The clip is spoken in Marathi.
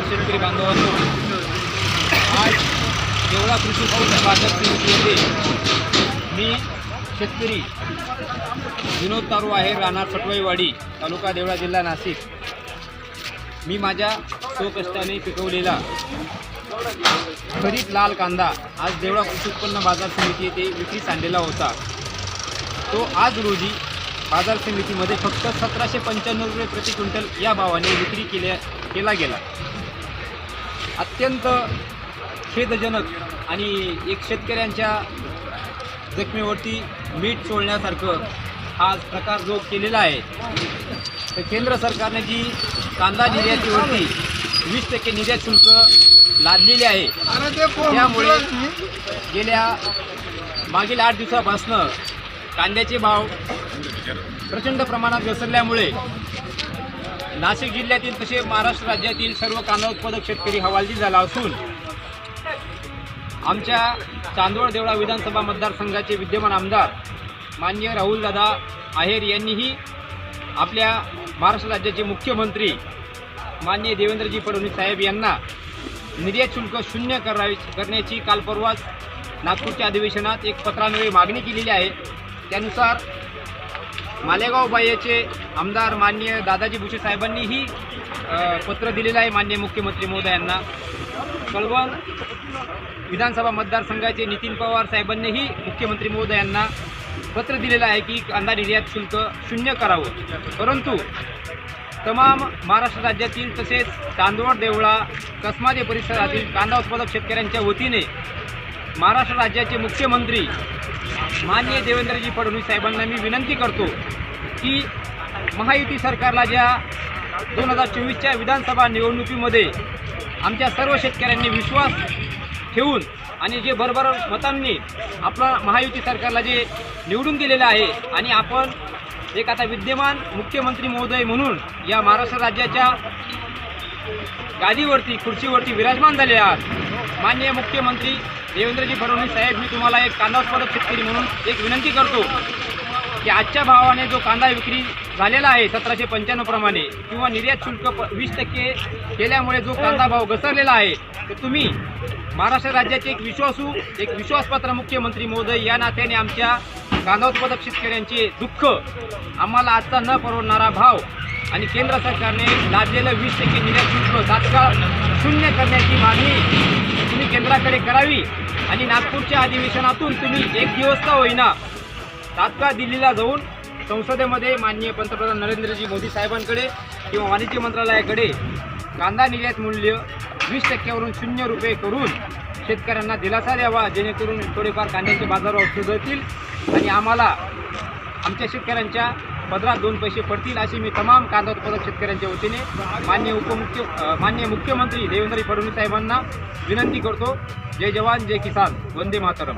नमस्कार शेतकरी बांधवांनो. आज देवळा कृषी उत्पन्न बाजार समिती येथे मी शेतकरी विनोद तारू आहे राणा सटवाईवाडी तालुका देवळा जिल्हा नाशिक. मी माझ्या स्वकष्टाने पिकवलेला खरीप लाल कांदा आज देवळा कृषी उत्पन्न बाजार समिती येथे विक्रीस आणलेला होता. तो आज रोजी बाजार समितीमध्ये फक्त सतराशे पंच्याण्णव रुपये प्रति क्विंटल या भावाने विक्री केल्या केला गेला. अत्यंत खेदजनक आणि एक शेतकऱ्यांच्या जखमेवरती मीठ सोडण्यासारखं हा प्रकार जो केलेला आहे तर केंद्र सरकारने जी कांदा निर्यातीवरती वीस टक्के निर्यात शुल्क लादलेले आहे त्यामुळे गेल्या मागील आठ दिवसापासनं कांद्याचे भाव प्रचंड प्रमाणात घसरल्यामुळे नाशिक जिल्ह्यातील तसे महाराष्ट्र राज्यातील सर्व कांदा उत्पादक शेतकरी हवालदिल झाला असून आमच्या चांदवड देवळा विधानसभा मतदारसंघाचे विद्यमान आमदार माननीय राहुलदादा आहेर यांनीही आपल्या महाराष्ट्र राज्याचे मुख्यमंत्री माननीय देवेंद्रजी फडणवीस साहेब यांना निर्यात शुल्क शून्य करावी करण्याची काल परवाच नागपूरच्या अधिवेशनात एक पत्रान्वये मागणी केलेली आहे. त्यानुसार मालेगाव बाह्याचे आमदार माननीय दादाजी भुसे साहेबांनीही पत्र दिलेलं आहे मान्य मुख्यमंत्री महोदयांना कळवण विधानसभा मतदारसंघाचे नितीन पवार साहेबांनीही मुख्यमंत्री महोदयांना पत्र दिलेलं आहे की कांदा निर्यात शुल्क शून्य करावं. परंतु तमाम महाराष्ट्र राज्यातील तसेच चांदवड देवळा कसमादे परिसरातील कांदा उत्पादक शेतकऱ्यांच्या वतीने महाराष्ट्र राज्याचे मुख्यमंत्री माननीय देवेंद्रजी फडणवीस साहेबांना मी विनंती करतो की महायुती सरकारला ज्या दोन हजार चोवीसच्या विधानसभा निवडणुकीमध्ये आमच्या सर्व शेतकऱ्यांनी विश्वास ठेवून आणि जे भरभर मतांनी आपलं महायुती सरकारला जे निवडून दिलेलं आहे आणि आपण एक आता विद्यमान मुख्यमंत्री महोदय म्हणून या महाराष्ट्र राज्याच्या गादीवरती खुर्चीवरती विराजमान झाले आहात. माननीय मुख्यमंत्री देवेंद्रजी फडणवीस साहेब मी तुम्हाला एक कांदा शेतकरी म्हणून एक विनंती करतो की आजच्या भावाने जो कांदा विक्री झालेला आहे सतराशे पंच्याण्णव प्रमाणे किंवा निर्यात शुल्क वीस टक्के केल्यामुळे जो कांदा भाव घसरलेला आहे तर तुम्ही महाराष्ट्र राज्याचे एक विश्वासू एक विश्वासपात्र मुख्यमंत्री महोदय या नात्याने आमच्या कांदा उत्पादक शेतकऱ्यांचे दुःख आम्हाला आजचा न परवडणारा भाव आणि केंद्र सरकारने लादलेलं वीस टक्के निर्यात शुल्क तात्काळ शून्य करण्याची मागणी तुम्ही केंद्राकडे करावी आणि नागपूरच्या अधिवेशनातून तुम्ही एक दिवस का होईना तात्काळ दिल्लीला जाऊन संसदेमध्ये माननीय पंतप्रधान नरेंद्रजी मोदी साहेबांकडे किंवा वाणिज्य मंत्रालयाकडे कांदा निर्यात मूल्य वीस टक्क्यावरून शून्य रुपये करून शेतकऱ्यांना दिलासा द्यावा जेणेकरून थोडेफार कांद्याचे बाजारभाव सुधारतील आणि आम्हाला आमच्या शेतकऱ्यांच्या पदरात दोन पैसे पडतील अशी मी तमाम कांदा उत्पादक शेतकऱ्यांच्या वतीने मान्य उपमुख्य मान्य मुख्यमंत्री देवेंद्र फडणवीस साहेबांना विनंती करतो. जय जवान जय किसान. वंदे मातरम.